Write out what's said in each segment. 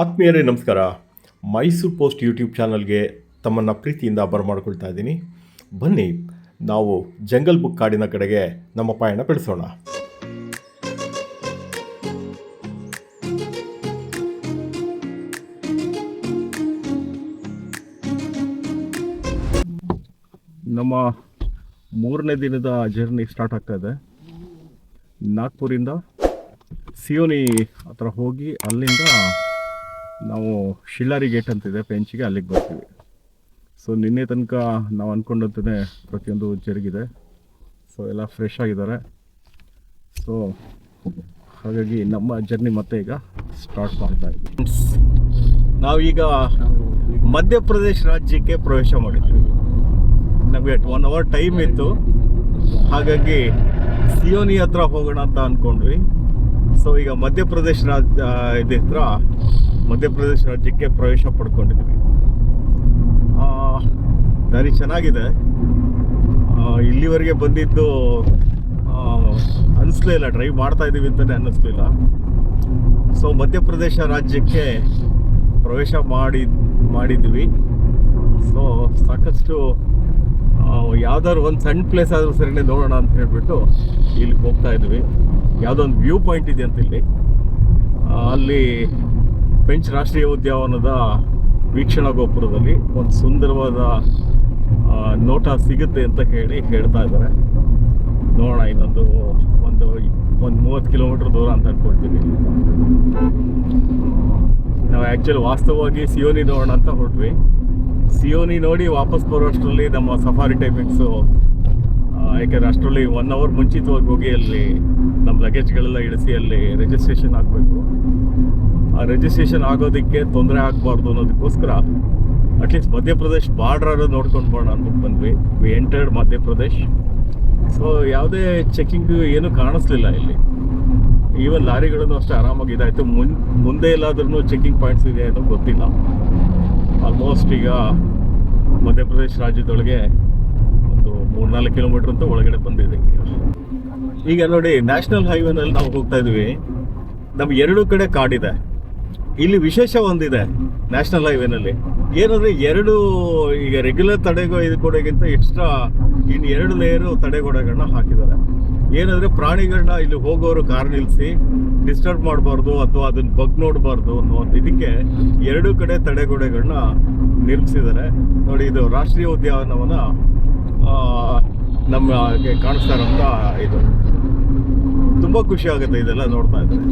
ಆತ್ಮೀಯರೇ, ನಮಸ್ಕಾರ. Mysuru post YouTube ಚಾನಲ್ಗೆ ತಮ್ಮನ್ನು ಪ್ರೀತಿಯಿಂದ ಬರಮಾಡ್ಕೊಳ್ತಾ ಇದ್ದೀನಿ. ಬನ್ನಿ, ನಾವು ಜಂಗಲ್ ಬುಕ್ ಕಾಡಿನ ಕಡೆಗೆ ನಮ್ಮ ಪಯಣ ಬೆಳೆಸೋಣ. ನಮ್ಮ ಮೂರನೇ ದಿನದ ಜರ್ನಿ ಸ್ಟಾರ್ಟ್ ಆಗ್ತಾ ಇದೆ. ನಾಗ್ಪುರಿಂದ ಸಿಯೋನಿ ಹತ್ರ ಹೋಗಿ ಅಲ್ಲಿಂದ ನಾವು ಶಿಲ್ಲಾರಿ ಗೇಟ್ ಅಂತಿದೆ ಪೆಂಚಿಗೆ ಅಲ್ಲಿಗೆ ಬರ್ತೀವಿ. ಸೊ ನಿನ್ನೆ ತನಕ ನಾವು ಅಂದ್ಕೊಂಡಂತೆ ಪ್ರತಿಯೊಂದು ಜರುಗಿದೆ. ಸೊ ಎಲ್ಲ ಫ್ರೆಶ್ ಆಗಿದ್ದಾರೆ. ಸೊ ಹಾಗಾಗಿ ನಮ್ಮ ಜರ್ನಿ ಮತ್ತೆ ಈಗ ಸ್ಟಾರ್ಟ್ ಮಾಡ್ತಾ ಇದ್ದೀವಿ. ನಾವೀಗ ಮಧ್ಯಪ್ರದೇಶ ರಾಜ್ಯಕ್ಕೆ ಪ್ರವೇಶ ಮಾಡಿದ್ವಿ. ನಮಗೆ ಒನ್ ಅವರ್ ಟೈಮ್ ಇತ್ತು. ಹಾಗಾಗಿ ಸಿಯೋನಿ ಹತ್ರ ಹೋಗೋಣ ಅಂತ ಅಂದ್ಕೊಂಡ್ವಿ ಸೊ ಈಗ ಮಧ್ಯಪ್ರದೇಶ ರಾಜ್ಯ ಇದ್ರ ಮಧ್ಯಪ್ರದೇಶ ರಾಜ್ಯಕ್ಕೆ ಪ್ರವೇಶ ಪಡ್ಕೊಂಡಿದ್ವಿ. ದಾರಿ ಚೆನ್ನಾಗಿದೆ. ಇಲ್ಲಿವರೆಗೆ ಬಂದಿದ್ದು ಅನಿಸ್ಲೇ ಇಲ್ಲ ಡ್ರೈವ್ ಮಾಡ್ತಾ ಇದ್ದೀವಿ ಅಂತಲೇ ಅನ್ನಿಸ್ಲಿಲ್ಲ ಸೊ ಮಧ್ಯಪ್ರದೇಶ ರಾಜ್ಯಕ್ಕೆ ಪ್ರವೇಶ ಮಾಡಿ, ಮಾಡಿದ್ವಿ. ಸೊ ಸಾಕಷ್ಟು ಯಾವ್ದಾದ್ರು ಒಂದು ಸಣ್ಣ ಪ್ಲೇಸ್ ಆದರೂ ಸರಿನೇ ನೋಡೋಣ ಅಂತ ಹೇಳ್ಬಿಟ್ಟು ಇಲ್ಲಿ ಹೋಗ್ತಾ ಇದ್ವಿ. ಯಾವುದೋ ಒಂದು ವ್ಯೂ ಪಾಯಿಂಟ್ ಇದೆ ಅಂತ ಇಲ್ಲಿ ಅಲ್ಲಿ ಪೆಂಚ್ ರಾಷ್ಟ್ರೀಯ ಉದ್ಯಾನವನದ ವೀಕ್ಷಣಾ ಗೋಪುರದಲ್ಲಿ ಒಂದು ಸುಂದರವಾದ ನೋಟ ಸಿಗುತ್ತೆ ಅಂತ ಹೇಳಿ ಹೇಳ್ತಾ ಇದ್ದಾರೆ. ನೋಡೋಣ, ಇನ್ನೊಂದು ಒಂದು ಒಂದು ಮೂವತ್ತು ಕಿಲೋಮೀಟರ್ ದೂರ ಅಂತ ಅಂದ್ಕೊಳ್ತೀವಿ ನಾವು ಆ್ಯಕ್ಚುಲಿ ವಾಸ್ತವವಾಗಿ ಸಿಯೋನಿ ನೋಡೋಣ ಅಂತ ಹೊರಟ್ವಿ. ಸಿಯೋನಿ ನೋಡಿ ವಾಪಸ್ ಬರೋಷ್ಟರಲ್ಲಿ ನಮ್ಮ ಸಫಾರಿ ಟೈಮಿಂಗ್ಸು ಯಾಕೆಂದರೆ ಅಷ್ಟರಲ್ಲಿ ಒನ್ ಅವರ್ ಮುಂಚಿತವಾಗಿ ಹೋಗಿ ಅಲ್ಲಿ ನಮ್ಮ ಲಗೇಜ್ಗಳೆಲ್ಲ ಇಳಿಸಿ ಅಲ್ಲಿ ರಿಜಿಸ್ಟ್ರೇಷನ್ ಆ ರಿಜಿಸ್ಟ್ರೇಷನ್ ಆಗೋದಕ್ಕೆ ತೊಂದರೆ ಆಗಬಾರ್ದು ಅನ್ನೋದಕ್ಕೋಸ್ಕರ ಅಟ್ಲೀಸ್ಟ್ ಮಧ್ಯಪ್ರದೇಶ್ ಬಾರ್ಡ್ರಾರು ನೋಡ್ಕೊಂಡು ಬೋಣ ಅಂದ್ಬಿಟ್ಟು ಬಂದ್ವಿ. We entered Madhya Pradesh. So ಯಾವುದೇ ಚೆಕಿಂಗ್ ಏನು ಕಾಣಿಸ್ಲಿಲ್ಲ ಇಲ್ಲಿ. ಈವನ್ ಲಾರಿಗಳನ್ನು ಅಷ್ಟೇ ಆರಾಮಾಗಿ ಇದಾಯಿತು. ಮುನ್, ಮುಂದೆ ಎಲ್ಲಾದ್ರೂ ಚೆಕಿಂಗ್ ಪಾಯಿಂಟ್ಸ್ ಇದೆ ಅನ್ನೋ ಗೊತ್ತಿಲ್ಲ. ಆಲ್ಮೋಸ್ಟ್ ಈಗ ಮಧ್ಯಪ್ರದೇಶ ರಾಜ್ಯದೊಳಗೆ ಒಂದು ಮೂರ್ನಾಲ್ಕು ಕಿಲೋಮೀಟರ್ ಅಂತ ಒಳಗಡೆ ಬಂದಿದೆ. ಈಗ ನೋಡಿ ನ್ಯಾಷನಲ್ ಹೈವೇನಲ್ಲಿ ನಾವು ಹೋಗ್ತಾ ಇದ್ವಿ. ನಮ್ಗೆ ಎರಡೂ ಕಡೆ ಕಾಡಿದೆ. ಇಲ್ಲಿ ವಿಶೇಷ ಒಂದಿದೆ ನ್ಯಾಷನಲ್ ಹೈವೇನಲ್ಲಿ. ಏನಂದ್ರೆ ಎರಡು ಈಗ ರೆಗ್ಯುಲರ್ ತಡೆಗೋ ಇದು ಕೊಡೋಕ್ಕಿಂತ ಎಕ್ಸ್ಟ್ರಾ ಇನ್ನು ಎರಡು ಲೇಯರು ತಡೆಗೋಡೆಗಳನ್ನ ಹಾಕಿದ್ದಾರೆ. ಏನಂದ್ರೆ ಪ್ರಾಣಿಗಳನ್ನ ಇಲ್ಲಿ ಹೋಗೋರು ಕಾರ್ ನಿಲ್ಲಿಸಿ ಡಿಸ್ಟರ್ಬ್ ಮಾಡಬಾರ್ದು ಅಥವಾ ಅದನ್ನ ಬಗ್ ನೋಡಬಾರ್ದು ಅನ್ನೋ ಇದಕ್ಕೆ ಎರಡು ಕಡೆ ತಡೆಗೋಡೆಗಳನ್ನ ನಿರ್ಮಿಸಿದ್ದಾರೆ. ನೋಡಿ, ಇದು ರಾಷ್ಟ್ರೀಯ ಉದ್ಯಾನವನ ನಮ್ಮ ಕಾಣಿಸ್ತಾ ಇರೋಂಥ ಇದು. ತುಂಬ ಖುಷಿ ಆಗುತ್ತೆ ಇದೆಲ್ಲ ನೋಡ್ತಾ ಇದ್ರೆ.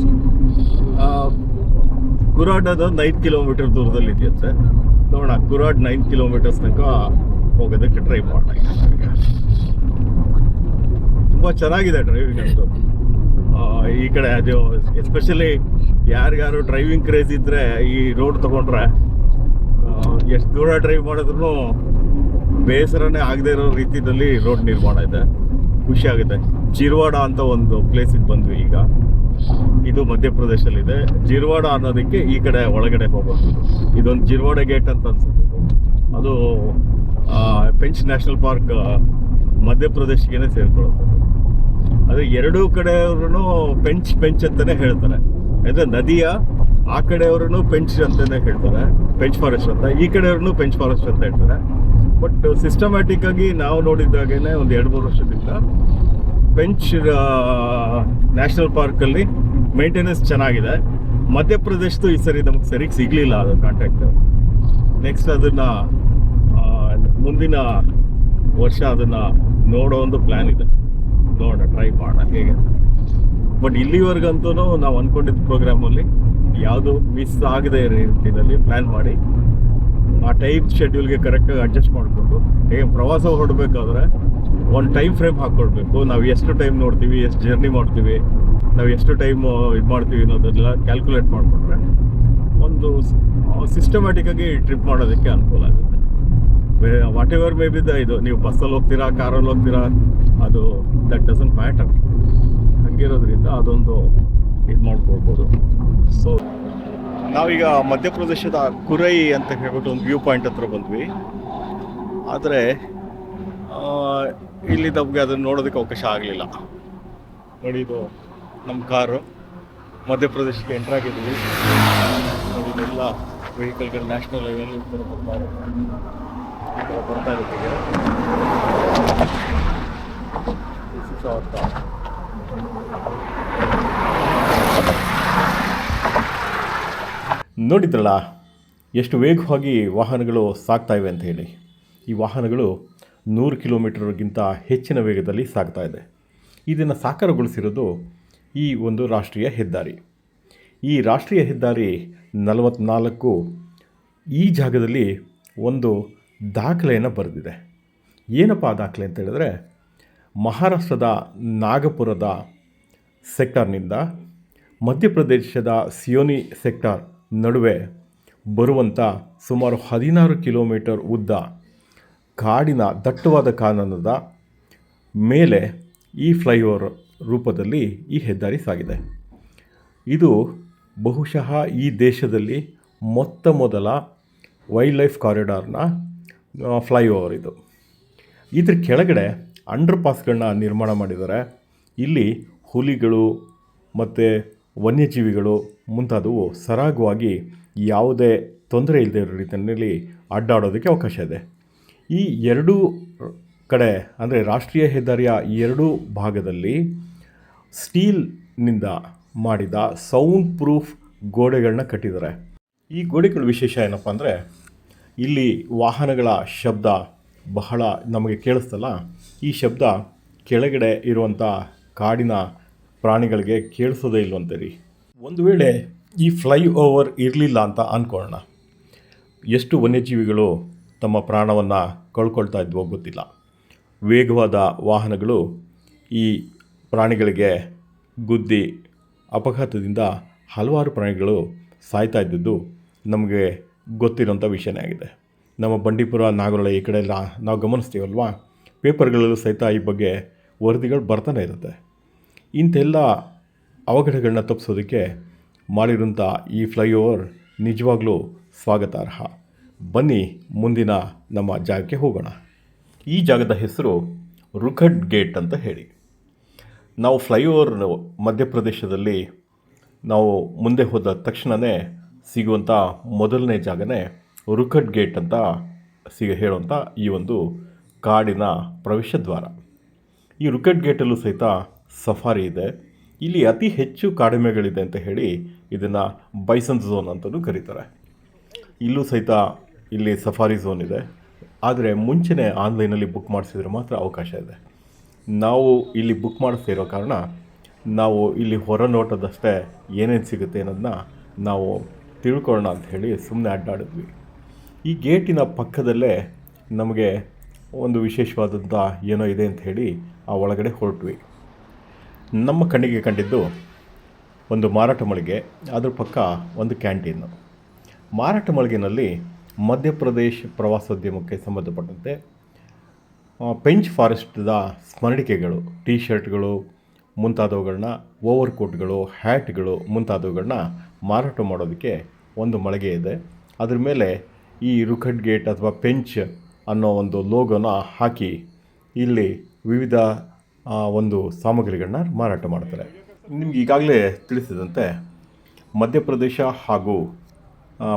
ಆ, ಕುರಾಡ್ ಒಂದು ಐದು ಕಿಲೋಮೀಟರ್ ದೂರದಲ್ಲಿ ಇದೆಯಂತೆ. ನೋಡೋಣ ಕುರಾಡ್ ನೈನ್ ಕಿಲೋಮೀಟರ್ಸ್ ತನಕ ಹೋಗೋದಕ್ಕೆ ಡ್ರೈವ್ ಮಾಡೋಣ. ತುಂಬ ಚೆನ್ನಾಗಿದೆ ಡ್ರೈವಿಂಗ್ ಅಂತೂ ಈ ಕಡೆ ಅದು ಎಸ್ಪೆಷಲಿ ಯಾರಿಗಾರು ಡ್ರೈವಿಂಗ್ ಕ್ರೇಜ್ ಇದ್ದರೆ ಈ ರೋಡ್ ತಗೊಂಡ್ರೆ ಎಷ್ಟು ದೂರ ಡ್ರೈವ್ ಮಾಡಿದ್ರು ಬೇಸರನೇ ಆಗದೆ ಇರೋ ರೀತಿಯಲ್ಲಿ ರೋಡ್ ನಿರ್ಮಾಣ ಇದೆ. ಖುಷಿ ಆಗುತ್ತೆ. ಜಿರ್ವಾಡ ಅಂತ ಒಂದು ಪ್ಲೇಸಿಗೆ ಬಂದ್ವಿ ಈಗ. ಇದು ಮಧ್ಯಪ್ರದೇಶಲ್ಲಿದೆ ಜಿರ್ವಾಡ ಅನ್ನೋದಕ್ಕೆ ಈ ಕಡೆ ಒಳಗಡೆ ಹೋಗೋದು ಇದೊಂದು ಜಿರ್ವಾಡ ಗೇಟ್ ಅಂತ ಅನ್ಸುತ್ತೆ. ಅದು ಪೆಂಚ್ ನ್ಯಾಷನಲ್ ಪಾರ್ಕ್ ಮಧ್ಯಪ್ರದೇಶಗೇನೆ ಸೇರ್ಕೊಳ್ಳುತ್ತೆ. ಅದು ಎರಡೂ ಕಡೆಯವ್ರು ಪೆಂಚ್ ಪೆಂಚ್ ಅಂತಾನೆ ಹೇಳ್ತಾರೆ. ಅಂದರೆ ನದಿಯ ಆ ಕಡೆಯವ್ರೂ ಪೆಂಚ್ ಅಂತಾನೆ ಹೇಳ್ತಾರೆ. ಪೆಂಚ್ ಫಾರೆಸ್ಟ್ ಅಂತ. ಈ ಕಡೆಯವ್ರು ಪೆಂಚ್ ಫಾರೆಸ್ಟ್ ಅಂತ ಹೇಳ್ತಾರೆ. ಬಟ್ ಸಿಸ್ಟಮ್ಯಾಟಿಕ್ ಆಗಿ ನಾವು ನೋಡಿದಾಗೇನೆ ಒಂದು ಎರಡು, ಮೂರು ವರ್ಷದಿಂದ ಪೆಂಚ್ ನ್ಯಾಷನಲ್ ಪಾರ್ಕಲ್ಲಿ ಮೇಂಟೆನೆನ್ಸ್ ಚೆನ್ನಾಗಿದೆ. ಮಧ್ಯಪ್ರದೇಶದ್ದು ಈ ಸರಿ ನಮಗೆ ಸರಿಗೆ ಸಿಗಲಿಲ್ಲ ಅದು ಕಾಂಟ್ಯಾಕ್ಟ್ ನೆಕ್ಸ್ಟ್ ಅದನ್ನ ಮುಂದಿನ ವರ್ಷ ಅದನ್ನ ನೋಡೋ ಒಂದು ಪ್ಲ್ಯಾನ್ ಇದೆ. ನೋಡೋಣ ಟ್ರೈ ಮಾಡೋಣ, ಹೇಗೆ ಬಟ್ ಇಲ್ಲಿವರೆಗಂತೂ ನಾವು ಅಂದ್ಕೊಂಡಿದ್ದ ಪ್ರೋಗ್ರಾಮಲ್ಲಿ ಯಾವುದು ಮಿಸ್ ಆಗದೆ ಇರೋ ರೀತಿಯಲ್ಲಿ ಪ್ಲ್ಯಾನ್ ಮಾಡಿ, ಆ ಟೈಮ್ ಶೆಡ್ಯೂಲ್ಗೆ ಕರೆಕ್ಟಾಗಿ ಅಡ್ಜಸ್ಟ್ ಮಾಡಿಕೊಂಡು, ಹೇಗೆ ಪ್ರವಾಸ ಹೊರಡಬೇಕಾದ್ರೆ ಒಂದು ಟೈಮ್ ಫ್ರೇಮ್ ಹಾಕ್ಕೊಳ್ಬೇಕು ನಾವು ಎಷ್ಟು ಟೈಮ್ ನೋಡ್ತೀವಿ, ಎಷ್ಟು ಜರ್ನಿ ಮಾಡ್ತೀವಿ, ನಾವು ಎಷ್ಟು ಟೈಮ್ ಇದು ಮಾಡ್ತೀವಿ ಅನ್ನೋದೆಲ್ಲ ಕ್ಯಾಲ್ಕುಲೇಟ್ ಮಾಡಿಕೊಂಡ್ರೆ ಒಂದು ಸಿಸ್ಟಮ್ಯಾಟಿಕ್ ಆಗಿ ಟ್ರಿಪ್ ಮಾಡೋದಕ್ಕೆ ಅನುಕೂಲ ಆಗುತ್ತೆ. Whatever may be the ಇದು, ನೀವು ಬಸ್ಸಲ್ಲಿ ಹೋಗ್ತೀರಾ ಕಾರಲ್ಲಿ ಹೋಗ್ತೀರಾ, ಅದು ದಟ್ ಡಸಂಟ್ ಮ್ಯಾಟರ್ ಹಂಗಿರೋದ್ರಿಂದ ಅದೊಂದು ಇದು ಮಾಡ್ಕೊಳ್ಬೋದು. ಸೊ ನಾವೀಗ ಮಧ್ಯಪ್ರದೇಶದ ಕುರೈ ಅಂತ ಹೇಳ್ಬಿಟ್ಟು ಒಂದು ವ್ಯೂ ಪಾಯಿಂಟ್ ಹತ್ರ ಬಂದ್ವಿ. ಆದರೆ ಇಲ್ಲಿ ನಮಗೆ ಅದನ್ನು ನೋಡೋದಕ್ಕೆ ಅವಕಾಶ ಆಗಲಿಲ್ಲ. ನೋಡಿ ಇದು ನಮ್ಮ ಕಾರು. ಮಧ್ಯಪ್ರದೇಶಕ್ಕೆ ಎಂಟರ್ ಆಗಿದ್ದೀವಿ. ಎಲ್ಲ ವೆಹಿಕಲ್ಗಳು ನ್ಯಾಷನಲ್ ಹೈವೇಲಿ ಬರ್ತಾ car. ನೋಡಿದ್ರಲ್ಲ, ಎಷ್ಟು ವೇಗವಾಗಿ ವಾಹನಗಳು ಸಾಗ್ತಾ ಇವೆ ಅಂತ ಹೇಳಿ. ಈ ವಾಹನಗಳು ನೂರು ಕಿಲೋಮೀಟರ್ಗಿಂತ ಹೆಚ್ಚಿನ ವೇಗದಲ್ಲಿ ಸಾಗ್ತಾ ಇದೆ. ಇದನ್ನು ಸಾಕಾರಗೊಳಿಸಿರೋದು ಈ ಒಂದು ರಾಷ್ಟ್ರೀಯ ಹೆದ್ದಾರಿ. ಈ ರಾಷ್ಟ್ರೀಯ ಹೆದ್ದಾರಿ ನಲವತ್ತ್ನಾಲ್ಕು ಈ ಜಾಗದಲ್ಲಿ ಒಂದು ದಾಖಲೆಯನ್ನು ಬರೆದಿದೆ. ಏನಪ್ಪ ಆ ದಾಖಲೆ ಅಂತ ಹೇಳಿದ್ರೆ, ಮಹಾರಾಷ್ಟ್ರದ ನಾಗಪುರದ ಸೆಕ್ಟಾರ್ನಿಂದ ಮಧ್ಯಪ್ರದೇಶದ ಸಿಯೋನಿ ಸೆಕ್ಟಾರ್ ನಡುವೆ ಬರುವಂಥ ಸುಮಾರು ಹದಿನಾರು ಕಿಲೋಮೀಟರ್ ಉದ್ದ ಕಾಡಿನ ದಟ್ಟವಾದ ಕಾನನದ ಮೇಲೆ ಈ ಫ್ಲೈಓವರ್ ರೂಪದಲ್ಲಿ ಈ ಹೆದ್ದಾರಿ ಸಾಗಿದೆ. ಇದು ಬಹುಶಃ ಈ ದೇಶದಲ್ಲಿ ಮೊತ್ತ ಮೊದಲ ವೈಲ್ಡ್ ಲೈಫ್ ಕಾರಿಡಾರ್ನ ಫ್ಲೈಓವರ್ ಇದು. ಇದ್ರ ಕೆಳಗಡೆ ಅಂಡರ್ ಪಾಸ್ಗಳನ್ನ ನಿರ್ಮಾಣ ಮಾಡಿದ್ದಾರೆ. ಇಲ್ಲಿ ಹುಲಿಗಳು ಮತ್ತು ವನ್ಯಜೀವಿಗಳು ಮುಂತಾದವು ಸರಾಗವಾಗಿ ಯಾವುದೇ ತೊಂದರೆ ಇಲ್ಲದೆ ಇರೋ ರೀತಿಯಲ್ಲಿ ಅಡ್ಡಾಡೋದಕ್ಕೆ ಅವಕಾಶ ಇದೆ. ಈ ಎರಡೂ ಕಡೆ, ಅಂದರೆ ರಾಷ್ಟ್ರೀಯ ಹೆದ್ದಾರಿಯ ಎರಡೂ ಭಾಗದಲ್ಲಿ ಸ್ಟೀಲ್ನಿಂದ ಮಾಡಿದ ಸೌಂಡ್ ಪ್ರೂಫ್ ಗೋಡೆಗಳನ್ನ ಕಟ್ಟಿದ್ದಾರೆ. ಈ ಗೋಡೆಗಳ ವಿಶೇಷ ಏನಪ್ಪ ಅಂದರೆ, ಇಲ್ಲಿ ವಾಹನಗಳ ಶಬ್ದ ಬಹಳ ನಮಗೆ ಕೇಳಿಸ್ತಲ್ಲ, ಈ ಶಬ್ದ ಕೆಳಗಡೆ ಇರುವಂಥ ಕಾಡಿನ ಪ್ರಾಣಿಗಳಿಗೆ ಕೇಳಿಸೋದೇ ಇಲ್ವಂತೀರಿ ಒಂದು ವೇಳೆ ಈ ಫ್ಲೈ ಓವರ್ ಇರಲಿಲ್ಲ ಅಂತ ಅಂದ್ಕೊಳ್ಳೋಣ ಎಷ್ಟು ವನ್ಯಜೀವಿಗಳು ತಮ್ಮ ಪ್ರಾಣವನ್ನು ಕಳ್ಕೊಳ್ತಾ ಇದ್ವೋ ಗೊತ್ತಿಲ್ಲ. ವೇಗವಾದ ವಾಹನಗಳು ಈ ಪ್ರಾಣಿಗಳಿಗೆ ಗುದ್ದಿ ಅಪಘಾತದಿಂದ ಹಲವಾರು ಪ್ರಾಣಿಗಳು ಸಾಯ್ತಾ ಇದ್ದದ್ದು ನಮಗೆ ಗೊತ್ತಿರೋಂಥ ವಿಷಯನೇ ಆಗಿದೆ. ನಮ್ಮ ಬಂಡೀಪುರ ನಾಗರಳ ಈ ಕಡೆ ಎಲ್ಲ ನಾವು ಗಮನಿಸ್ತೀವಲ್ವಾ? ಪೇಪರ್ಗಳಲ್ಲೂ ಸಹಿತ ಈ ಬಗ್ಗೆ ವರದಿಗಳು ಬರ್ತಾನೆ ಇರುತ್ತೆ. ಇಂಥೆಲ್ಲ ಅವಘಡಗಳನ್ನ ತಪ್ಪಿಸೋದಕ್ಕೆ ಮಾಡಿರುವಂಥ ಈ ಫ್ಲೈಓವರ್ ನಿಜವಾಗ್ಲೂ ಸ್ವಾಗತಾರ್ಹ. ಬನ್ನಿ ಮುಂದಿನ ನಮ್ಮ ಜಾಗಕ್ಕೆ ಹೋಗೋಣ. ಈ ಜಾಗದ ಹೆಸರು ರುಖಡ್ ಗೇಟ್ ಅಂತ ಹೇಳಿ. ನಾವು ಫ್ಲೈಓವರ್ ಮಧ್ಯಪ್ರದೇಶದಲ್ಲಿ ನಾವು ಮುಂದೆ ಹೋದ ತಕ್ಷಣವೇ ಸಿಗುವಂಥ ಮೊದಲನೇ ಜಾಗನೇ ರುಖಡ್ ಗೇಟ್ ಅಂತ ಸಿಗ ಹೇಳುವಂಥ ಈ ಒಂದು ಕಾಡಿನ ಪ್ರವೇಶ ದ್ವಾರ ಈ ರುಖಡ್ ಗೇಟಲ್ಲೂ ಸಹಿತ ಸಫಾರಿ ಇದೆ. ಇಲ್ಲಿ ಅತಿ ಹೆಚ್ಚು ಕಾಡಿಮೆಗಳಿದೆ ಅಂತ ಹೇಳಿ ಇದನ್ನು ಬೈಸನ್ ಝೋನ್ ಅಂತಲೂ ಕರೀತಾರೆ. ಇಲ್ಲೂ ಸಹಿತ ಇಲ್ಲಿ ಸಫಾರಿ ಝೋನ್ ಇದೆ. ಆದರೆ ಮುಂಚೆನೇ ಆನ್ಲೈನಲ್ಲಿ ಬುಕ್ ಮಾಡಿಸಿದ್ರೆ ಮಾತ್ರ ಅವಕಾಶ ಇದೆ. ನಾವು ಇಲ್ಲಿ ಬುಕ್ ಮಾಡಿಸ್ತಿರೋ ಕಾರಣ ನಾವು ಇಲ್ಲಿ ಹೊರ ನೋಟದಷ್ಟೇ ಏನೇನು ಸಿಗುತ್ತೆ ಅನ್ನೋದನ್ನ ನಾವು ತಿಳ್ಕೊಳ್ಳೋಣ ಅಂತ ಹೇಳಿ ಸುಮ್ಮನೆ ಅಡ್ಡಾಡಿದ್ವಿ. ಈ ಗೇಟಿನ ಪಕ್ಕದಲ್ಲೇ ನಮಗೆ ಒಂದು ವಿಶೇಷವಾದಂಥ ಏನೋ ಇದೆ ಅಂತ ಹೇಳಿ ಆ ಒಳಗಡೆ ಹೊರಟ್ವಿ. ನಮ್ಮ ಕಣ್ಣಿಗೆ ಕಂಡಿದ್ದು ಒಂದು ಮಾರಾಟ ಮಳಿಗೆ, ಅದ್ರ ಪಕ್ಕ ಒಂದು ಕ್ಯಾಂಟೀನು. ಮಾರಾಟ ಮಳಿಗೆನಲ್ಲಿ ಮಧ್ಯಪ್ರದೇಶ್ ಪ್ರವಾಸೋದ್ಯಮಕ್ಕೆ ಸಂಬಂಧಪಟ್ಟಂತೆ ಪೆಂಚ್ ಫಾರೆಸ್ಟ್ದ ಸ್ಮರಣಿಕೆಗಳು ಟೀ ಶರ್ಟ್ಗಳು ಮುಂತಾದವುಗಳನ್ನ ಓವರ್ ಕೋಟ್ಗಳು ಹ್ಯಾಟ್ಗಳು ಮುಂತಾದವುಗಳನ್ನ ಮಾರಾಟ ಮಾಡೋದಕ್ಕೆ ಒಂದು ಮಳಿಗೆ ಇದೆ. ಅದ್ರ ಮೇಲೆ ಈ ರುಖಡ್ ಗೇಟ್ ಅಥವಾ ಪೆಂಚ್ ಅನ್ನೋ ಒಂದು ಲೋಗೋನ ಹಾಕಿ ಇಲ್ಲಿ ವಿವಿಧ ಒಂದು ಸಾಮಗ್ರಿಗಳನ್ನ ಮಾರಾಟ ಮಾಡ್ತಾರೆ. ನಿಮ್ಗೆ ಈಗಾಗಲೇ ತಿಳಿಸಿದಂತೆ ಮಧ್ಯಪ್ರದೇಶ ಹಾಗೂ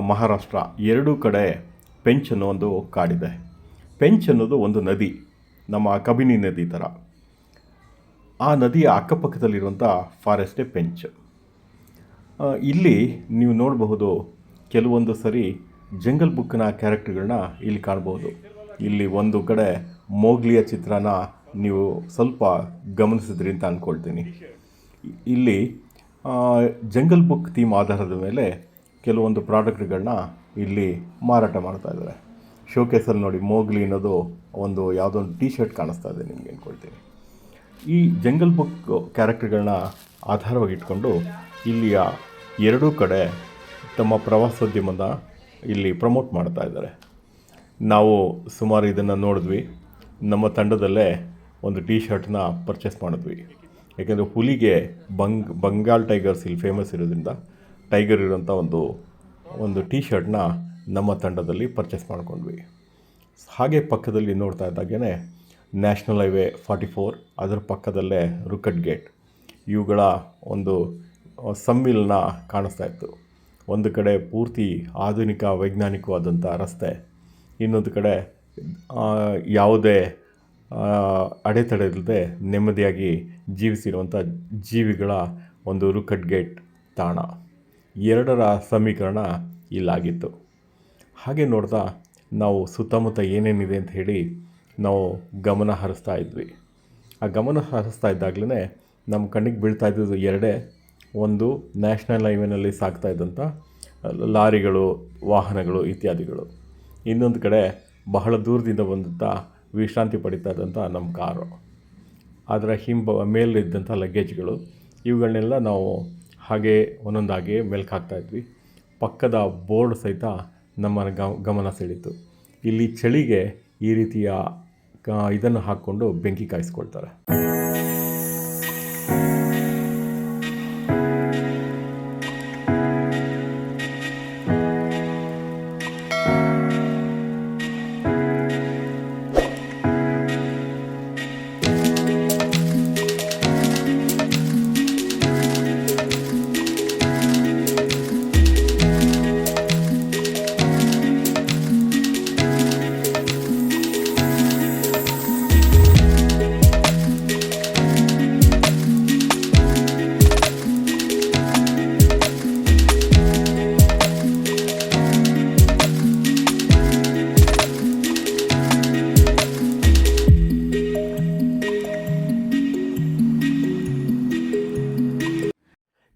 ಮಹಾರಾಷ್ಟ್ರ ಎರಡೂ ಕಡೆ ಪೆಂಚ್ ಅನ್ನೋ ಒಂದು ಕಾಡಿದೆ. ಪೆಂಚ್ ಅನ್ನೋದು ಒಂದು ನದಿ, ನಮ್ಮ ಕಬಿನಿ ನದಿ ಥರ ಆ ನದಿಯ ಅಕ್ಕಪಕ್ಕದಲ್ಲಿರುವಂಥ ಫಾರೆಸ್ಟೇ ಪೆಂಚ್. ಇಲ್ಲಿ ನೀವು ನೋಡಬಹುದು ಕೆಲವೊಂದು ಸರಿ ಜಂಗಲ್ ಬುಕ್ನ ಕ್ಯಾರೆಕ್ಟರ್ಗಳನ್ನ ಇಲ್ಲಿ ಕಾಣ್ಬೋದು ಇಲ್ಲಿ ಒಂದು ಕಡೆ ಮೋಗ್ಲಿಯ ಚಿತ್ರನ ನೀವು ಸ್ವಲ್ಪ ಗಮನಿಸಿದ್ರಿ ಅಂತ ಅಂದ್ಕೊಳ್ತೀನಿ ಇಲ್ಲಿ ಜಂಗಲ್ ಬುಕ್ ಥೀಮ್ ಆಧಾರದ ಮೇಲೆ ಕೆಲವೊಂದು ಪ್ರಾಡಕ್ಟ್ಗಳನ್ನ ಇಲ್ಲಿ ಮಾರಾಟ ಮಾಡ್ತಾ ಇದ್ದಾರೆ. ಶೋಕೇಸಲ್ಲಿ ನೋಡಿ, ಮೋಗ್ಲಿ ಅನ್ನೋದು ಒಂದು ಯಾವುದೋ ಒಂದು ಟೀ ಶರ್ಟ್ ಕಾಣಿಸ್ತಾ ಇದೆ, ನಿಮಗೆ ಅಂದ್ಕೊಳ್ತೀನಿ ಈ ಜಂಗಲ್ ಬುಕ್ ಕ್ಯಾರೆಕ್ಟರ್ಗಳನ್ನ ಆಧಾರವಾಗಿ ಇಟ್ಕೊಂಡು ಇಲ್ಲಿಯ ಎರಡೂ ಕಡೆ ತಮ್ಮ ಪ್ರವಾಸೋದ್ಯಮದ ಇಲ್ಲಿ ಪ್ರಮೋಟ್ ಮಾಡ್ತಾ ಇದ್ದಾರೆ. ನಾವು ಸುಮಾರು ಇದನ್ನು ನೋಡಿದ್ವಿ. ನಮ್ಮ ತಂಡದಲ್ಲೇ ಒಂದು ಟೀ ಶರ್ಟ್ನ ಪರ್ಚೇಸ್ ಮಾಡಿದ್ವಿ. ಯಾಕೆಂದರೆ ಹುಲಿಗೆ ಬಂಗ್ ಬಂಗಾಲ್ ಟೈಗರ್ಸ್ ಇಲ್ಲಿ ಫೇಮಸ್ ಇರೋದ್ರಿಂದ ಟೈಗರ್ ಇರೋಂಥ ಒಂದು ಒಂದು ಟೀ ಶರ್ಟ್ನ ನಮ್ಮ ತಂಡದಲ್ಲಿ ಪರ್ಚೇಸ್ ಮಾಡ್ಕೊಂಡ್ವಿ. ಹಾಗೆ ಪಕ್ಕದಲ್ಲಿ ನೋಡ್ತಾ ಇದ್ದಾಗೇ ನ್ಯಾಷನಲ್ ಹೈವೇ ಫಾರ್ಟಿ ಫೋರ್, ಅದರ ಪಕ್ಕದಲ್ಲೇ ರುಕಟ್ ಗೇಟ್. ಇವುಗಳ ಒಂದು, ಸಮ್ಮಿಲನ ಕಾಣಿಸ್ತಾ ಇತ್ತು. ಒಂದು ಕಡೆ ಪೂರ್ತಿ ಆಧುನಿಕ ವೈಜ್ಞಾನಿಕವಾದಂಥ ರಸ್ತೆ, ಇನ್ನೊಂದು ಕಡೆ ಯಾವುದೇ ಅಡೆತಡೆ ಇಲ್ಲದೆ ನೆಮ್ಮದಿಯಾಗಿ ಜೀವಿಸಿರುವಂಥ ಜೀವಿಗಳ ಒಂದು ರುಕಟ್ ಗೇಟ್ ತಾಣ. ಎರಡರ ಸಮೀಕರಣ ಇಲ್ಲಾಗಿತ್ತು. ಹಾಗೆ ನೋಡ್ತಾ ನಾವು ಸುತ್ತಮುತ್ತ ಏನೇನಿದೆ ಅಂತ ಹೇಳಿ ನಾವು ಗಮನ ಹರಿಸ್ತಾ ಇದ್ವಿ. ಆ ಗಮನ ಹರಿಸ್ತಾ ಇದ್ದಾಗಲೇ ನಮ್ಮ ಕಣ್ಣಿಗೆ ಬೀಳ್ತಾ ಇದ್ದದ್ದು ಎರಡೇ. ಒಂದು, ನ್ಯಾಷನಲ್ ಹೈವೇನಲ್ಲಿ ಸಾಗ್ತಾ ಇದ್ದಂಥ ಲಾರಿಗಳು, ವಾಹನಗಳು ಇತ್ಯಾದಿಗಳು. ಇನ್ನೊಂದು ಕಡೆ ಬಹಳ ದೂರದಿಂದ ಬಂದಂಥ ವಿಶ್ರಾಂತಿ ಪಡಿತಾ ಇದ್ದಂಥ ನಮ್ಮ ಕಾರು. ಅದರ ಹಿಂಬ ಮೇಲಿದ್ದಂಥ ಲಗೇಜ್ಗಳು, ಇವುಗಳನ್ನೆಲ್ಲ ನಾವು ಹಾಗೆ ಒಂದೊಂದಾಗಿ ಮೆಲ್ಕು ಹಾಕ್ತಾ ಇದ್ವಿ. ಪಕ್ಕದ ಬೋರ್ಡ್ ಸಹಿತ ನಮ್ಮ ಗಮನ ಸೆಳೀತು ಇಲ್ಲಿ ಚಳಿಗೆ ಈ ರೀತಿಯ ಇದನ್ನು ಹಾಕ್ಕೊಂಡು ಬೆಂಕಿ ಕಾಯಿಸ್ಕೊಳ್ತಾರೆ.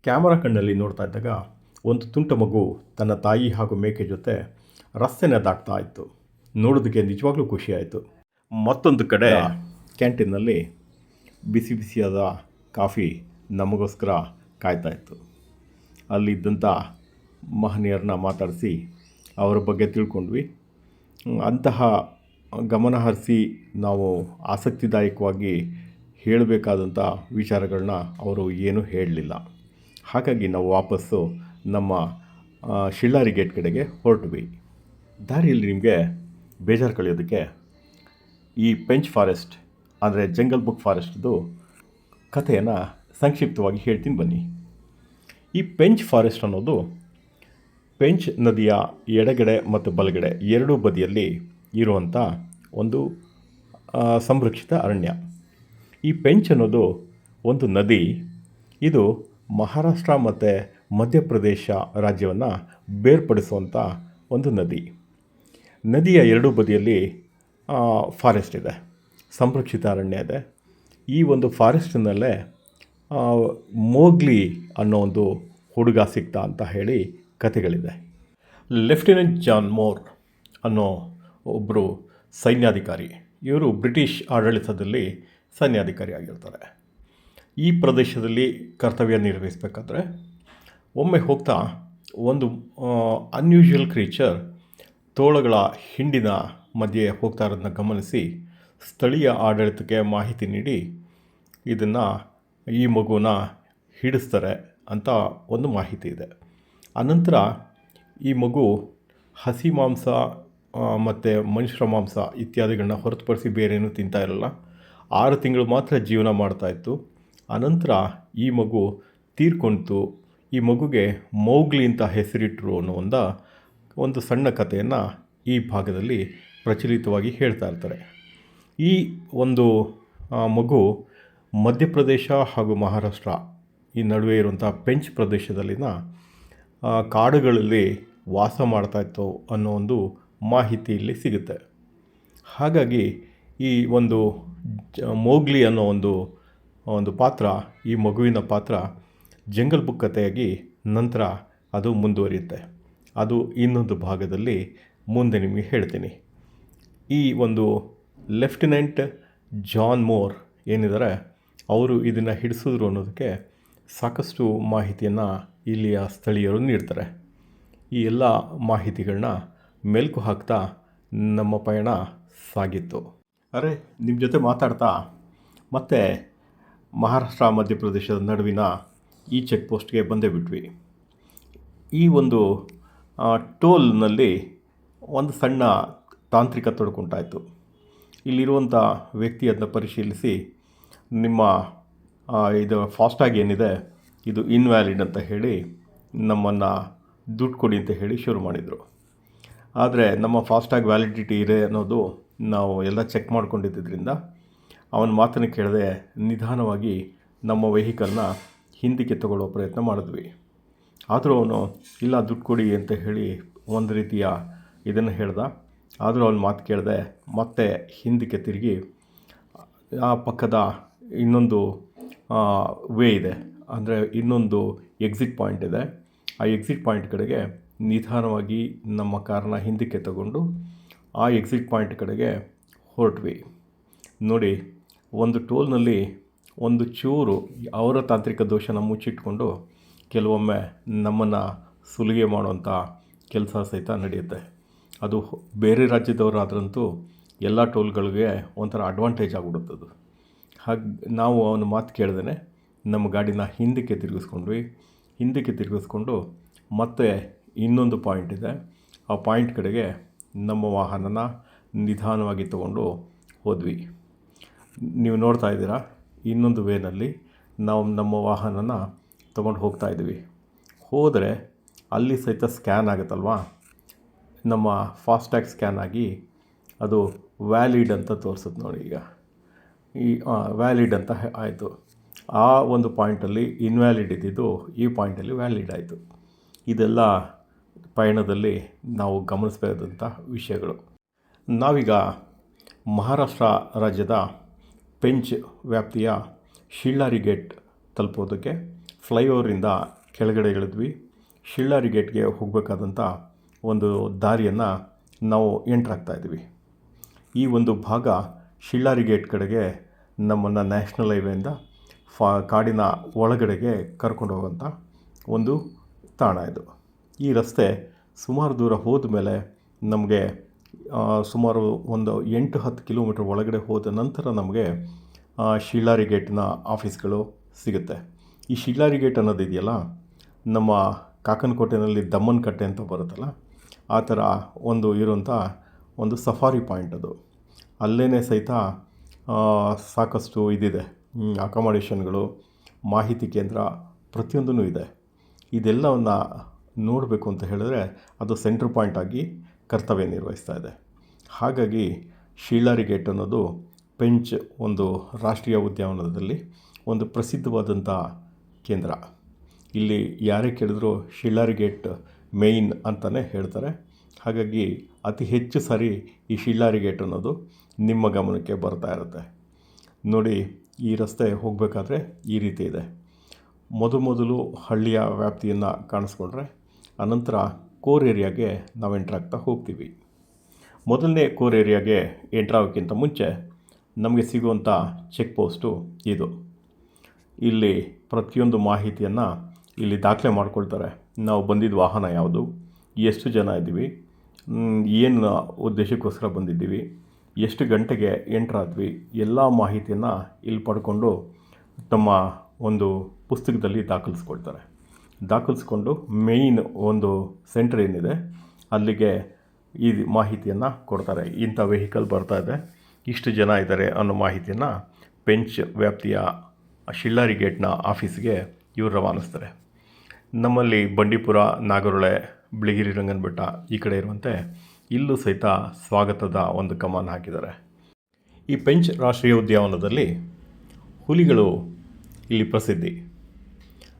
ಕ್ಯಾಮರಾ ಕಣ್ಣಲ್ಲಿ ನೋಡ್ತಾ ಇದ್ದಾಗ ಒಂದು ತುಂಟ ಮಗು ತನ್ನ ತಾಯಿ ಹಾಗೂ ಮೇಕೆ ಜೊತೆ ರಸ್ತೆನ ದಾಟ್ತಾ ಇತ್ತು. ನೋಡೋದಕ್ಕೆ ನಿಜವಾಗ್ಲೂ ಖುಷಿಯಾಯಿತು ಮತ್ತೊಂದು ಕಡೆ ಕ್ಯಾಂಟೀನಲ್ಲಿ ಬಿಸಿ ಬಿಸಿಯಾದ ಕಾಫಿ ನಮಗೋಸ್ಕರ ಕಾಯ್ತಾ ಇತ್ತು. ಅಲ್ಲಿದ್ದಂಥ ಮಹನೀಯರನ್ನ ಮಾತಾಡಿಸಿ ಅವರ ಬಗ್ಗೆ ತಿಳ್ಕೊಂಡ್ವಿ. ಅಂತಹ ಗಮನ ಹರಿಸಿ ನಾವು ಆಸಕ್ತಿದಾಯಕವಾಗಿ ಹೇಳಬೇಕಾದಂಥ ವಿಚಾರಗಳನ್ನ ಅವರು ಏನೂ ಹೇಳಲಿಲ್ಲ. ಹಾಗಾಗಿ ನಾವು ವಾಪಸ್ಸು ನಮ್ಮ ಶಿಳ್ಳಾರಿ ಗೇಟ್ ಕಡೆಗೆ ಹೊರಟ್ವಿ. ದಾರಿಯಲ್ಲಿ ನಿಮಗೆ ಬೇಜಾರು ಕಳೆಯೋದಕ್ಕೆ ಈ ಪೆಂಚ್ ಫಾರೆಸ್ಟ್, ಅಂದರೆ ಜಂಗಲ್ ಬುಕ್ ಫಾರೆಸ್ಟ್ದು ಕಥೆಯನ್ನು ಸಂಕ್ಷಿಪ್ತವಾಗಿ ಹೇಳ್ತೀನಿ ಬನ್ನಿ. ಈ ಪೆಂಚ್ ಫಾರೆಸ್ಟ್ ಅನ್ನೋದು ಪೆಂಚ್ ನದಿಯ ಎಡಗಡೆ ಮತ್ತು ಬಲಗಡೆ ಎರಡೂ ಬದಿಯಲ್ಲಿ ಇರುವಂಥ ಒಂದು ಸಂರಕ್ಷಿತ ಅರಣ್ಯ. ಈ ಪೆಂಚ್ ಅನ್ನೋದು ಒಂದು ನದಿ. ಇದು ಮಹಾರಾಷ್ಟ್ರ ಮತ್ತು ಮಧ್ಯಪ್ರದೇಶ ರಾಜ್ಯವನ್ನು ಬೇರ್ಪಡಿಸುವಂಥ ಒಂದು ನದಿ. ನದಿಯ ಎರಡೂ ಬದಿಯಲ್ಲಿ ಫಾರೆಸ್ಟ್ ಇದೆ. ಸಂರಕ್ಷಿತ ಅರಣ್ಯ ಇದೆ. ಈ ಒಂದು ಫಾರೆಸ್ಟ್ನಲ್ಲೇ ಮೋಗ್ಲಿ ಅನ್ನೋ ಒಂದು ಹುಡುಗ ಸಿಕ್ತ ಅಂತ ಹೇಳಿ ಕಥೆಗಳಿದೆ. ಲೆಫ್ಟಿನೆಂಟ್ ಜಾನ್ ಮೋರ್ ಅನ್ನೋ ಒಬ್ಬರು ಸೈನ್ಯಾಧಿಕಾರಿ. ಇವರು ಬ್ರಿಟಿಷ್ ಆಡಳಿತದಲ್ಲಿ ಸೈನ್ಯಾಧಿಕಾರಿ ಆಗಿರ್ತಾರೆ. ಈ ಪ್ರದೇಶದಲ್ಲಿ ಕರ್ತವ್ಯ ನಿರ್ವಹಿಸಬೇಕಾದ್ರೆ ಒಮ್ಮೆ ಹೋಗ್ತಾ ಒಂದು ಅನ್ಯೂಶುವಲ್ ಕ್ರೀಚರ್ ತೋಳಗಳ ಹಿಂಡಿನ ಮಧ್ಯೆ ಹೋಗ್ತಾ ಇರೋದನ್ನ ಗಮನಿಸಿ ಸ್ಥಳೀಯ ಆಡಳಿತಕ್ಕೆ ಮಾಹಿತಿ ನೀಡಿ ಇದನ್ನು ಈ ಮಗುನ ಹಿಡಿಸ್ತಾರೆ ಅಂತ ಒಂದು ಮಾಹಿತಿ ಇದೆ. ಅನಂತರ ಈ ಮಗು ಹಸಿ ಮಾಂಸ ಮತ್ತು ಮನುಷ್ಯರ ಮಾಂಸ ಇತ್ಯಾದಿಗಳನ್ನ ಹೊರತುಪಡಿಸಿ ಬೇರೇನೂ ತಿಂತಾ ಇರಲ್ಲ. ಆರು ತಿಂಗಳು ಮಾತ್ರ ಜೀವನ ಮಾಡ್ತಾಯಿತ್ತು ಅನಂತರ ಈ ಮಗು ತೀರ್ಕೊಳ್ತು ಈ ಮಗುಗೆ ಮೌಗ್ಲಿ ಅಂತ ಹೆಸರಿಟ್ಟರು ಅನ್ನೋ ಒಂದು ಸಣ್ಣ ಕಥೆಯನ್ನು ಈ ಭಾಗದಲ್ಲಿ ಪ್ರಚಲಿತವಾಗಿ ಹೇಳ್ತಾ ಇರ್ತಾರೆ. ಈ ಒಂದು ಮಗು ಮಧ್ಯಪ್ರದೇಶ ಹಾಗೂ ಮಹಾರಾಷ್ಟ್ರ ಈ ನಡುವೆ ಇರುವಂಥ ಪೆಂಚ್ ಪ್ರದೇಶದಲ್ಲಿನ ಕಾಡುಗಳಲ್ಲಿ ವಾಸ ಮಾಡ್ತಾ ಇತ್ತು ಅನ್ನೋ ಒಂದು ಮಾಹಿತಿ ಇಲ್ಲಿ ಸಿಗುತ್ತೆ. ಹಾಗಾಗಿ ಈ ಒಂದು ಮೋಗ್ಲಿ ಅನ್ನೋ ಒಂದು ಒಂದು ಪಾತ್ರ, ಈ ಮಗುವಿನ ಪಾತ್ರ ಜಂಗಲ್ ಬುಕ್ ಕಥೆಯಾಗಿ ನಂತರ ಅದು ಮುಂದುವರಿಯುತ್ತೆ. ಅದು ಇನ್ನೊಂದು ಭಾಗದಲ್ಲಿ ಮುಂದೆ ನಿಮಗೆ ಹೇಳ್ತೀನಿ. ಈ ಒಂದು ಲೆಫ್ಟಿನೆಂಟ್ ಜಾನ್ ಮೋರ್ ಏನಿದ್ದಾರೆ, ಅವರು ಇದನ್ನು ಹಿಡಿಸಿದ್ರು ಅನ್ನೋದಕ್ಕೆ ಸಾಕಷ್ಟು ಮಾಹಿತಿಯನ್ನು ಇಲ್ಲಿಯ ಸ್ಥಳೀಯರು ನೀಡ್ತಾರೆ. ಈ ಎಲ್ಲ ಮಾಹಿತಿಗಳನ್ನ ಮೆಲುಕು ಹಾಕ್ತಾ ನಮ್ಮ ಪಯಣ ಸಾಗಿತ್ತು. ಅರೆ ನಿಮ್ಮ ಜೊತೆ ಮಾತಾಡ್ತಾ ಮತ್ತೆ ಮಹಾರಾಷ್ಟ್ರ, ಮಧ್ಯಪ್ರದೇಶದ ನಡುವಿನ ಈ ಚೆಕ್ ಪೋಸ್ಟ್ಗೆ ಬಂದೇ ಬಿಟ್ವಿ. ಈ ಒಂದು ಟೋಲ್ನಲ್ಲಿ ಒಂದು ಸಣ್ಣ ತಾಂತ್ರಿಕ ತೊಡ್ಕೊಂಟಾಯಿತು ಇಲ್ಲಿರುವಂಥ ವ್ಯಕ್ತಿ ಅದನ್ನ ಪರಿಶೀಲಿಸಿ, ನಿಮ್ಮ ಇದು ಫಾಸ್ಟಾಗಿ ಏನಿದೆ, ಇದು ಇನ್ವ್ಯಾಲಿಡ್ ಅಂತ ಹೇಳಿ ನಮ್ಮನ್ನು ದುಡ್ಡು ಕೊಡಿ ಅಂತ ಹೇಳಿ ಶುರು ಮಾಡಿದರು. ಆದರೆ ನಮ್ಮ ಫಾಸ್ಟ್ಯಾಗ್ ವ್ಯಾಲಿಡಿಟಿ ಇದೆ ಅನ್ನೋದು ನಾವು ಎಲ್ಲ ಚೆಕ್ ಮಾಡ್ಕೊಂಡಿದ್ದರಿಂದ ಅವನ ಮಾತನ್ನು ಕೇಳದೆ ನಿಧಾನವಾಗಿ ನಮ್ಮ ವೆಹಿಕಲ್ನ ಹಿಂದಕ್ಕೆ ತಗೊಳ್ಳೋ ಪ್ರಯತ್ನ ಮಾಡಿದ್ವಿ. ಆದರೂ ಅವನು, ಇಲ್ಲ, ದುಡ್ಡು ಕೊಡಿ ಅಂತ ಹೇಳಿ ಒಂದು ರೀತಿಯ ಇದನ್ನು ಹೇಳ್ದ. ಆದರೂ ಅವನ ಮಾತು ಕೇಳದೆ ಮತ್ತೆ ಹಿಂದಕ್ಕೆ ತಿರುಗಿ, ಆ ಪಕ್ಕದ ಇನ್ನೊಂದು ವೇ ಇದೆ. ಅಂದರೆ ಇನ್ನೊಂದು ಎಕ್ಸಿಟ್ ಪಾಯಿಂಟ್ ಇದೆ. ಆ ಎಕ್ಸಿಟ್ ಪಾಯಿಂಟ್ ಕಡೆಗೆ ನಿಧಾನವಾಗಿ ನಮ್ಮ ಕಾರನ್ನ ಹಿಂದಕ್ಕೆ ತಗೊಂಡು, ಆ ಎಕ್ಸಿಟ್ ಪಾಯಿಂಟ್ ಕಡೆಗೆ ಹೊರಟ್ವಿ. ನೋಡಿ ಒಂದು ಟೋಲ್ನಲ್ಲಿ ಒಂದು ಚೂರು ಅವರ ತಾಂತ್ರಿಕ ದೋಷನ ಮುಚ್ಚಿಟ್ಕೊಂಡು ಕೆಲವೊಮ್ಮೆ ನಮ್ಮನ್ನು ಸುಲಿಗೆ ಮಾಡುವಂಥ ಕೆಲಸ ಸಹಿತ ನಡೆಯುತ್ತೆ. ಅದು ಬೇರೆ ರಾಜ್ಯದವರಾದ್ರಂತೂ ಎಲ್ಲ ಟೋಲ್ಗಳಿಗೆ ಒಂಥರ ಅಡ್ವಾಂಟೇಜ್ ಅದು ಹಾಗೆ, ನಾವು ಅವನ ಮಾತು ಕೇಳ್ದೇ ನಮ್ಮ ಗಾಡಿನ ಹಿಂದಕ್ಕೆ ತಿರುಗಿಸ್ಕೊಂಡ್ವಿ. ಹಿಂದಕ್ಕೆ ತಿರುಗಿಸ್ಕೊಂಡು ಮತ್ತೆ ಇನ್ನೊಂದು ಪಾಯಿಂಟ್ ಇದೆ. ಆ ಪಾಯಿಂಟ್ ಕಡೆಗೆ ನಮ್ಮ ವಾಹನನ ನಿಧಾನವಾಗಿ ತಗೊಂಡು ಹೋದ್ವಿ. ನೀವು ನೋಡ್ತಾ ಇದ್ದೀರಾ, ಇನ್ನೊಂದು ವೇನಲ್ಲಿ ನಾವು ನಮ್ಮ ವಾಹನನ ತೊಗೊಂಡು ಹೋಗ್ತಾ ಇದ್ದೀವಿ. ಹೋದರೆ ಅಲ್ಲಿ ಸಹಿತ ಸ್ಕ್ಯಾನ್ ಆಗುತ್ತಲ್ವಾ? ನಮ್ಮ ಫಾಸ್ಟ್ಯಾಗ್ ಸ್ಕ್ಯಾನ್ ಆಗಿ ಅದು ವ್ಯಾಲಿಡ್ ಅಂತ ತೋರಿಸುತ್ತೆ ನೋಡಿ ಈಗ. ಈ ವ್ಯಾಲಿಡ್ ಅಂತ ಆಯಿತು. ಆ ಒಂದು ಪಾಯಿಂಟಲ್ಲಿ ಇನ್ವ್ಯಾಲಿಡ್ ಇದ್ದಿದ್ದು ಈ ಪಾಯಿಂಟಲ್ಲಿ ವ್ಯಾಲಿಡ್ ಆಯಿತು. ಇದೆಲ್ಲ ಪಯಣದಲ್ಲಿ ನಾವು ಗಮನಿಸಬೇಕಾದಂಥ ವಿಷಯಗಳು. ನಾವೀಗ ಮಹಾರಾಷ್ಟ್ರ ರಾಜ್ಯದ ಪೆಂಚ್ ವ್ಯಾಪ್ತಿಯ ಶಿಳ್ಳಾರಿ ಗೇಟ್ ತಲುಪೋದಕ್ಕೆ ಫ್ಲೈಓವರಿಂದ ಕೆಳಗಡೆ ಇಳಿದ್ವಿ. ಶಿಳ್ಳಾರಿ ಗೇಟ್ಗೆ ಹೋಗಬೇಕಾದಂಥ ಒಂದು ದಾರಿಯನ್ನು ನಾವು ಎಂಟ್ರಾಗ್ತಾ ಇದ್ವಿ. ಈ ಒಂದು ಭಾಗ ಶಿಳ್ಳಾರಿ ಗೇಟ್ ಕಡೆಗೆ ನಮ್ಮನ್ನು ನ್ಯಾಷನಲ್ ಹೈವೇಯಿಂದ ಫಾ ಕಾಡಿನ ಒಳಗಡೆಗೆ ಕರ್ಕೊಂಡು ಹೋಗುವಂಥ ಒಂದು ತಾಣ ಇದು. ಈ ರಸ್ತೆ ಸುಮಾರು ದೂರ ಹೋದ ಮೇಲೆ ನಮಗೆ ಸುಮಾರು ಒಂದು ಎಂಟು ಹತ್ತು ಕಿಲೋಮೀಟ್ರ್ ಒಳಗಡೆ ಹೋದ ನಂತರ ನಮಗೆ ಶಿಳ್ಳಾರಿ ಗೇಟ್ನ ಆಫೀಸ್ಗಳು ಸಿಗುತ್ತೆ. ಈ ಶಿಳ್ಳಾರಿ ಗೇಟ್ ಅನ್ನೋದು ಇದೆಯಲ್ಲ, ನಮ್ಮ ಕಾಕನಕೋಟೆನಲ್ಲಿ ದಮ್ಮನ್ ಕಟ್ಟೆ ಅಂತ ಬರುತ್ತಲ್ಲ, ಆ ಥರ ಒಂದು ಇರುವಂಥ ಒಂದು ಸಫಾರಿ ಪಾಯಿಂಟ್ ಅದು. ಅಲ್ಲೇ ಸಹಿತ ಸಾಕಷ್ಟು ಇದಿದೆ. ಅಕಾಮಡೇಷನ್ಗಳು, ಮಾಹಿತಿ ಕೇಂದ್ರ ಪ್ರತಿಯೊಂದೂ ಇದೆ. ಇದೆಲ್ಲವನ್ನು ನೋಡಬೇಕು ಅಂತ ಹೇಳಿದ್ರೆ ಅದು ಸೆಂಟ್ರ್ ಪಾಯಿಂಟ್ ಆಗಿ ಕರ್ತವ್ಯ ನಿರ್ವಹಿಸ್ತಾ ಇದೆ. ಹಾಗಾಗಿ ಶೀಳಾರಿ ಗೇಟ್ ಅನ್ನೋದು ಪೆಂಚ್ ಒಂದು ರಾಷ್ಟ್ರೀಯ ಉದ್ಯಾನವನದಲ್ಲಿ ಒಂದು ಪ್ರಸಿದ್ಧವಾದಂಥ ಕೇಂದ್ರ. ಇಲ್ಲಿ ಯಾರೇ ಕೇಳಿದ್ರು ಶಿಳ್ಳಾರಿ ಗೇಟ್ ಮೇಯ್ನ್ ಅಂತಲೇ ಹೇಳ್ತಾರೆ. ಹಾಗಾಗಿ ಅತಿ ಹೆಚ್ಚು ಸಾರಿ ಈ ಶಿಳ್ಳಾರಿ ಗೇಟ್ ಅನ್ನೋದು ನಿಮ್ಮ ಗಮನಕ್ಕೆ ಬರ್ತಾ ಇರುತ್ತೆ. ನೋಡಿ, ಈ ರಸ್ತೆ ಹೋಗಬೇಕಾದ್ರೆ ಈ ರೀತಿ ಇದೆ. ಮೊದಲು ಮೊದಲು ಹಳ್ಳಿಯ ವ್ಯಾಪ್ತಿಯನ್ನು ಕಾಣಿಸ್ಕೊಂಡ್ರೆ, ಅನಂತರ ಕೋರ್ ಏರಿಯಾಗೆ ನಾವು ಎಂಟ್ರ್ ಆಗ್ತಾ ಹೋಗ್ತೀವಿ. ಮೊದಲನೇ ಕೋರ್ ಏರಿಯಾಗೆ ಎಂಟ್ರ್ ಆಗೋಕ್ಕಿಂತ ಮುಂಚೆ ನಮಗೆ ಸಿಗುವಂಥ ಚೆಕ್ ಪೋಸ್ಟು ಇದು. ಇಲ್ಲಿ ಪ್ರತಿಯೊಂದು ಮಾಹಿತಿಯನ್ನು ಇಲ್ಲಿ ದಾಖಲೆ ಮಾಡ್ಕೊಳ್ತಾರೆ. ನಾವು ಬಂದಿದ್ದ ವಾಹನ ಯಾವುದು, ಎಷ್ಟು ಜನ ಇದ್ದೀವಿ ಏನು ಉದ್ದೇಶಕ್ಕೋಸ್ಕರ ಬಂದಿದ್ದೀವಿ, ಎಷ್ಟು ಗಂಟೆಗೆ ಎಂಟ್ರಾದ್ವಿ ಎಲ್ಲ ಮಾಹಿತಿಯನ್ನು ಇಲ್ಲಿ ಪಡ್ಕೊಂಡು ತಮ್ಮ ಒಂದು ಪುಸ್ತಕದಲ್ಲಿ ದಾಖಲಿಸ್ಕೊಳ್ತಾರೆ ದಾಖಲಿಸ್ಕೊಂಡು ಮೇಯ್ನ್ ಒಂದು ಸೆಂಟರ್ ಏನಿದೆ, ಅಲ್ಲಿಗೆ ಈ ಮಾಹಿತಿಯನ್ನು ಕೊಡ್ತಾರೆ. ಇಂಥ ವೆಹಿಕಲ್ ಬರ್ತಾ ಇದೆ. ಇಷ್ಟು ಜನ ಇದ್ದಾರೆ ಅನ್ನೋ ಮಾಹಿತಿಯನ್ನು ಪೆಂಚ್ ವ್ಯಾಪ್ತಿಯ ಶಿಳ್ಳಾರಿ ಗೇಟ್ನ ಆಫೀಸ್ಗೆ ಇವರು ರವಾನಿಸ್ತಾರೆ. ನಮ್ಮಲ್ಲಿ ಬಂಡೀಪುರ, ನಾಗರೊಳೆ, ಬಿಳಿಗಿರಿ ರಂಗನ ಬೆಟ್ಟ ಈ ಕಡೆ ಇರುವಂತೆ ಇಲ್ಲೂ ಸಹಿತ ಸ್ವಾಗತದ ಒಂದು ಕಮಾನ್ ಹಾಕಿದ್ದಾರೆ. ಈ ಪೆಂಚ್ ರಾಷ್ಟ್ರೀಯ ಉದ್ಯಾನವನದಲ್ಲಿ ಹುಲಿಗಳು ಇಲ್ಲಿ ಪ್ರಸಿದ್ಧಿ.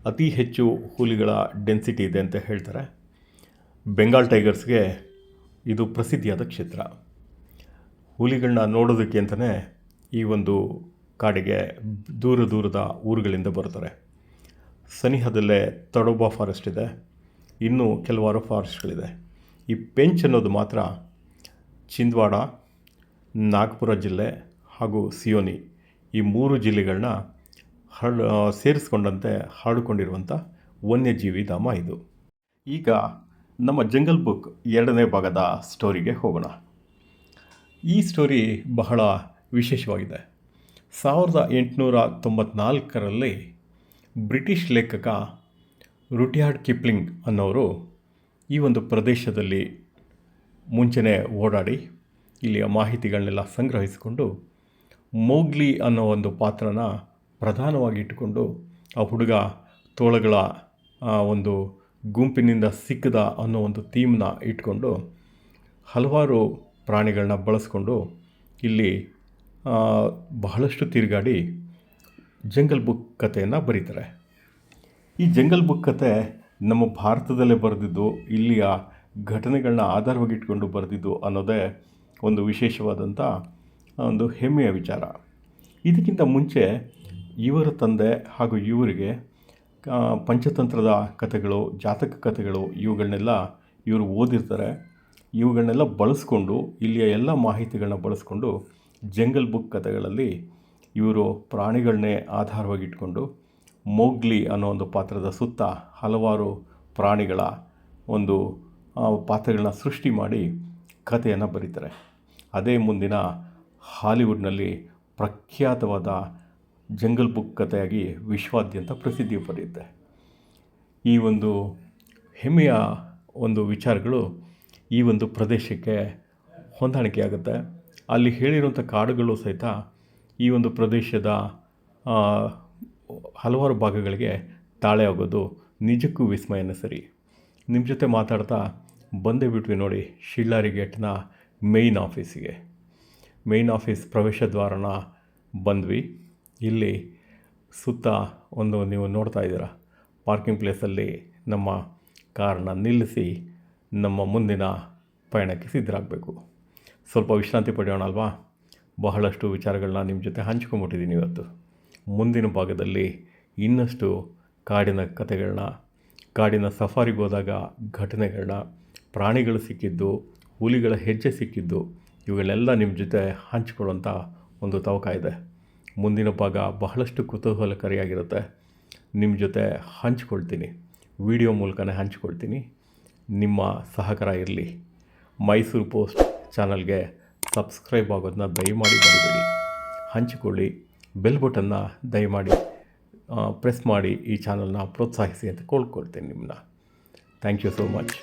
ಅತಿ ಹೆಚ್ಚು ಹುಲಿಗಳ ಡೆನ್ಸಿಟಿ ಇದೆ ಅಂತ ಹೇಳ್ತಾರೆ. ಬೆಂಗಾಲ್ ಟೈಗರ್ಸ್ಗೆ ಇದು ಪ್ರಸಿದ್ಧಿಯಾದ ಕ್ಷೇತ್ರ. ಹುಲಿಗಳನ್ನ ನೋಡೋದಕ್ಕೆ ಅಂತಲೇ ಈ ಒಂದು ಕಾಡಿಗೆ ದೂರ ದೂರದ ಊರುಗಳಿಂದ ಬರ್ತಾರೆ ಸನಿಹದಲ್ಲೇ ತಡೋಬಾ ಫಾರೆಸ್ಟ್ ಇದೆ. ಇನ್ನೂ ಕೆಲವಾರು ಫಾರೆಸ್ಟ್ಗಳಿದೆ ಈ ಪೆಂಚ್ ಅನ್ನೋದು ಮಾತ್ರ ಚಿಂದ್ವಾಡ ನಾಗ್ಪುರ ಜಿಲ್ಲೆ ಹಾಗೂ ಸಿಯೋನಿ ಈ ಮೂರು ಜಿಲ್ಲೆಗಳನ್ನ ಹರಡು ಸೇರಿಸ್ಕೊಂಡಂತೆ ಹಾಡಿಕೊಂಡಿರುವಂಥ ವನ್ಯಜೀವಿ ಧಾಮ ಇದು. ಈಗ ನಮ್ಮ ಜಂಗಲ್ ಬುಕ್ ಎರಡನೇ ಭಾಗದ ಸ್ಟೋರಿಗೆ ಹೋಗೋಣ. ಈ ಸ್ಟೋರಿ ಬಹಳ ವಿಶೇಷವಾಗಿದೆ. ಸಾವಿರದ ಎಂಟುನೂರ ತೊಂಬತ್ನಾಲ್ಕರಲ್ಲಿ ಬ್ರಿಟಿಷ್ ಲೇಖಕ ರುಟ್ಯಾರ್ಡ್ ಕಿಪ್ಲಿಂಗ್ ಅನ್ನೋರು ಈ ಒಂದು ಪ್ರದೇಶದಲ್ಲಿ ಮುಂಚೆನೇ ಓಡಾಡಿ ಇಲ್ಲಿಯ ಮಾಹಿತಿಗಳನ್ನೆಲ್ಲ ಸಂಗ್ರಹಿಸಿಕೊಂಡು ಮೋಗ್ಲಿ ಅನ್ನೋ ಒಂದು ಪಾತ್ರನ ಪ್ರಧಾನವಾಗಿ ಇಟ್ಟುಕೊಂಡು ಆ ಹುಡುಗ ತೋಳಗಳ ಒಂದು ಗುಂಪಿನಿಂದ ಸಿಕ್ಕದ ಅನ್ನೋ ಒಂದು ಥೀಮ್ನ ಇಟ್ಕೊಂಡು ಹಲವಾರು ಪ್ರಾಣಿಗಳನ್ನ ಬಳಸ್ಕೊಂಡು ಇಲ್ಲಿ ಬಹಳಷ್ಟು ತಿರುಗಾಡಿ ಜಂಗಲ್ ಬುಕ್ ಕಥೆಯನ್ನು ಬರೀತಾರೆ. ಈ ಜಂಗಲ್ ಬುಕ್ ಕತೆ ನಮ್ಮ ಭಾರತದಲ್ಲೇ ಬರೆದಿದ್ದು, ಇಲ್ಲಿಯ ಘಟನೆಗಳನ್ನ ಆಧಾರವಾಗಿಟ್ಕೊಂಡು ಬರೆದಿದ್ದು ಅನ್ನೋದೇ ಒಂದು ವಿಶೇಷವಾದಂಥ ಒಂದು ಹೆಮ್ಮೆಯ ವಿಚಾರ. ಇದಕ್ಕಿಂತ ಮುಂಚೆ ಇವರ ತಂದೆ ಹಾಗೂ ಇವರಿಗೆ ಪಂಚತಂತ್ರದ ಕಥೆಗಳು, ಜಾತಕ ಕಥೆಗಳು, ಇವುಗಳನ್ನೆಲ್ಲ ಇವರು ಓದಿರ್ತಾರೆ. ಇವುಗಳನ್ನೆಲ್ಲ ಬಳಸ್ಕೊಂಡು, ಇಲ್ಲಿಯ ಎಲ್ಲ ಮಾಹಿತಿಗಳನ್ನ ಬಳಸ್ಕೊಂಡು ಜಂಗಲ್ ಬುಕ್ ಕಥೆಗಳಲ್ಲಿ ಇವರು ಪ್ರಾಣಿಗಳನ್ನೇ ಆಧಾರವಾಗಿಟ್ಕೊಂಡು ಮೋಗ್ಲಿ ಅನ್ನೋ ಒಂದು ಪಾತ್ರದ ಸುತ್ತ ಹಲವಾರು ಪ್ರಾಣಿಗಳ ಒಂದು ಪಾತ್ರಗಳನ್ನ ಸೃಷ್ಟಿ ಮಾಡಿ ಕಥೆಯನ್ನು ಬರೀತಾರೆ. ಅದೇ ಮುಂದಿನ ಹಾಲಿವುಡ್ನಲ್ಲಿ ಪ್ರಖ್ಯಾತವಾದ ಜಂಗಲ್ ಬುಕ್ ಕಥೆಯಾಗಿ ವಿಶ್ವಾದ್ಯಂತ ಪ್ರಸಿದ್ಧಿ ಪಡೆಯುತ್ತೆ. ಈ ಒಂದು ಹೆಮ್ಮೆಯ ಒಂದು ವಿಚಾರಗಳು ಈ ಒಂದು ಪ್ರದೇಶಕ್ಕೆ ಹೊಂದಾಣಿಕೆ ಆಗುತ್ತೆ ಅಲ್ಲಿ ಹೇಳಿರುವಂಥ ಕಾಡುಗಳು ಸಹಿತ ಈ ಒಂದು ಪ್ರದೇಶದ ಹಲವಾರು ಭಾಗಗಳಿಗೆ ತಾಳೆ ಆಗೋದು ನಿಜಕ್ಕೂ ವಿಸ್ಮಯನ ಸರಿ. ನಿಮ್ಮ ಜೊತೆ ಮಾತಾಡ್ತಾ ಬಂದೇ ಬಿಟ್ವಿ ನೋಡಿ ಶಿಳ್ಳಾರಿ ಗೇಟ್ನ ಮೇಯ್ನ್ ಆಫೀಸಿಗೆ. ಮೇಯ್ನ್ ಆಫೀಸ್ ಪ್ರವೇಶ ದ್ವಾರನ ಬಂದ್ವಿ. ಇಲ್ಲಿ ಸುತ್ತ ಒಂದು ನೀವು ನೋಡ್ತಾ ಇದ್ದೀರಾ ಪಾರ್ಕಿಂಗ್ ಪ್ಲೇಸಲ್ಲಿ ನಮ್ಮ ಕಾರನ್ನ ನಿಲ್ಲಿಸಿ ನಮ್ಮ ಮುಂದಿನ ಪಯಣಕ್ಕೆ ಸಿದ್ಧರಾಗಬೇಕು. ಸ್ವಲ್ಪ ವಿಶ್ರಾಂತಿ ಪಡೆಯೋಣ ಅಲ್ವಾ? ಬಹಳಷ್ಟು ವಿಚಾರಗಳನ್ನ ನಿಮ್ಮ ಜೊತೆ ಹಂಚ್ಕೊಂಬಿಟ್ಟಿದ್ದೀನಿ ಇವತ್ತು. ಮುಂದಿನ ಭಾಗದಲ್ಲಿ ಇನ್ನಷ್ಟು ಕಾಡಿನ ಕಥೆಗಳನ್ನ ಕಾಡಿನ ಸಫಾರಿಗೆ ಹೋದಾಗ ಘಟನೆಗಳನ್ನ ಪ್ರಾಣಿಗಳು ಸಿಕ್ಕಿದ್ದು, ಹುಲಿಗಳ ಹೆಜ್ಜೆ ಸಿಕ್ಕಿದ್ದು ಇವುಗಳೆಲ್ಲ ನಿಮ್ಮ ಜೊತೆ ಹಂಚಿಕೊಳ್ಳುವಂಥ ಒಂದು ತವಕ ಇದೆ. ಮುಂದಿನ ಭಾಗ ಬಹಳಷ್ಟು ಕುತೂಹಲಕಾರಿಯಾಗಿರುತ್ತೆ. ನಿಮ್ಮ ಜೊತೆ ಹಂಚ್ಕೊಳ್ತೀನಿ. ವಿಡಿಯೋ ಮೂಲಕನೇ ಹಂಚ್ಕೊಳ್ತೀನಿ. ನಿಮ್ಮ ಸಹಕಾರ ಇರಲಿ. ಮೈಸೂರು ಪೋಸ್ಟ್ ಚಾನಲ್ಗೆ ಸಬ್ಸ್ಕ್ರೈಬ್ ಆಗೋದನ್ನ ದಯಮಾಡಿ ಬರಬೇಡಿ ಹಂಚಿಕೊಳ್ಳಿ. ಬೆಲ್ ಬಟನ್ನ ದಯಮಾಡಿ ಪ್ರೆಸ್ ಮಾಡಿ ಈ ಚಾನಲ್ನ ಪ್ರೋತ್ಸಾಹಿಸಿ ಅಂತ ಕೋಳ್ಕೊಳ್ತೀನಿ ನಿಮ್ಮನ್ನ ಥ್ಯಾಂಕ್ ಯು ಸೋ ಮಚ್.